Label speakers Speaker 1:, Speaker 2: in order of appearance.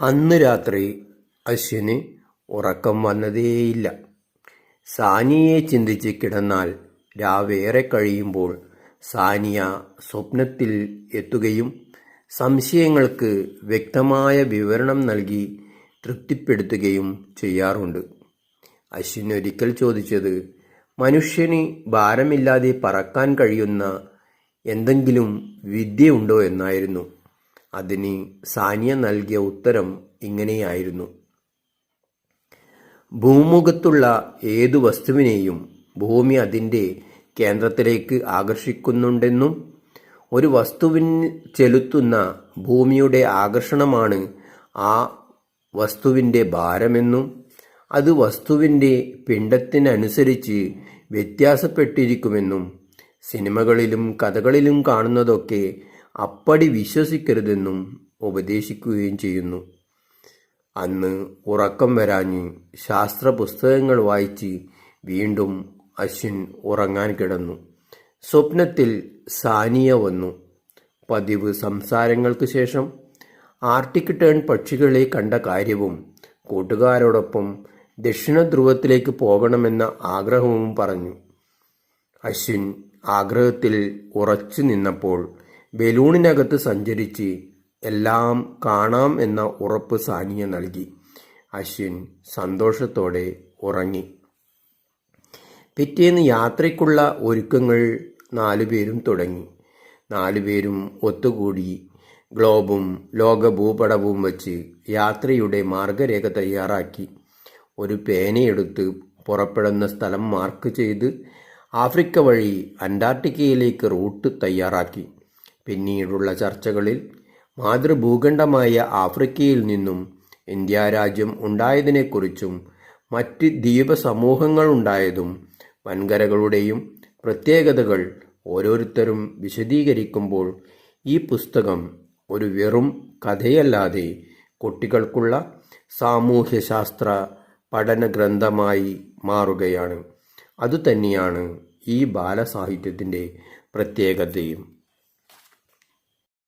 Speaker 1: അന്ന് രാത്രി അശ്വിന് ഉറക്കം വന്നതേയില്ല. സാനിയെ ചിന്തിച്ച് കിടന്നാൽ രാവേറെ കഴിയുമ്പോൾ സാനിയ സ്വപ്നത്തിൽ എത്തുകയും സംശയങ്ങൾക്ക് വ്യക്തമായ വിവരണം നൽകി തൃപ്തിപ്പെടുത്തുകയും ചെയ്യാറുണ്ട്. അശ്വിൻ ഒരിക്കൽ ചോദിച്ചത് മനുഷ്യന് ഭാരമില്ലാതെ പറക്കാൻ കഴിയുന്ന എന്തെങ്കിലും വിദ്യയുണ്ടോ എന്നായിരുന്നു. അതിന് സാനിയ നൽകിയ ഉത്തരം ഇങ്ങനെയായിരുന്നു. ഭൂമുഖത്തുള്ള ഏതു വസ്തുവിനെയും ഭൂമി അതിന്റെ കേന്ദ്രത്തിലേക്ക് ആകർഷിക്കുന്നുണ്ടെന്നും ഒരു വസ്തുവിൻ ചെലുത്തുന്ന ഭൂമിയുടെ ആകർഷണമാണ് ആ വസ്തുവിന്റെ ഭാരമെന്നും അത് വസ്തുവിന്റെ പിണ്ടത്തിനനുസരിച്ച് വ്യത്യാസപ്പെട്ടിരിക്കുമെന്നും സിനിമകളിലും കഥകളിലും കാണുന്നതൊക്കെ അപ്പടി വിശ്വസിക്കരുതെന്നും ഉപദേശിക്കുകയും ചെയ്യുന്നു. അന്ന് ഉറക്കം വരാഞ്ഞ് ശാസ്ത്ര പുസ്തകങ്ങൾ വായിച്ച് വീണ്ടും അശ്വിൻ ഉറങ്ങാൻ കിടന്നു. സ്വപ്നത്തിൽ സാനിയ വന്നു. പതിവ് സംസാരങ്ങൾക്ക് ശേഷം ആർട്ടിക് ടേൺ പക്ഷികളെ കണ്ട കാര്യവും കൂട്ടുകാരോടൊപ്പം ദക്ഷിണ ധ്രുവത്തിലേക്ക് പോകണമെന്ന ആഗ്രഹവും പറഞ്ഞു. അശ്വിൻ ആഗ്രഹത്തിൽ ഉറച്ചു നിന്നപ്പോൾ ബലൂണിനകത്ത് സഞ്ചരിച്ച് എല്ലാം കാണാം എന്ന ഉറപ്പ് സാനിയ നൽകി. അശ്വിൻ സന്തോഷത്തോടെ ഉറങ്ങി. പിറ്റേന്ന് യാത്രയ്ക്കുള്ള ഒരുക്കങ്ങൾ നാലുപേരും തുടങ്ങി. നാലുപേരും ഒത്തുകൂടി ഗ്ലോബും ലോക ഭൂപടവും വച്ച് യാത്രയുടെ മാർഗരേഖ തയ്യാറാക്കി. ഒരു പേനയെടുത്ത് പുറപ്പെടുന്ന സ്ഥലം മാർക്ക് ചെയ്ത് ആഫ്രിക്ക വഴി അന്റാർട്ടിക്കയിലേക്ക് റൂട്ട് തയ്യാറാക്കി. പിന്നീടുള്ള ചർച്ചകളിൽ മാതൃഭൂഖണ്ഡമായ ആഫ്രിക്കയിൽ നിന്നും ഇന്ത്യ രാജ്യം ഉണ്ടായതിനെക്കുറിച്ചും മറ്റ് ദ്വീപ സമൂഹങ്ങളുണ്ടായതും വൻകരകളുടെയും പ്രത്യേകതകൾ ഓരോരുത്തരും വിശദീകരിക്കുമ്പോൾ ഈ പുസ്തകം ഒരു വെറും കഥയല്ലാതെ കുട്ടികൾക്കുള്ള സാമൂഹ്യശാസ്ത്ര പഠന ഗ്രന്ഥമായി മാറുകയാണ്. അതുതന്നെയാണ് ഈ ബാലസാഹിത്യത്തിന്റെ പ്രത്യേകതയും.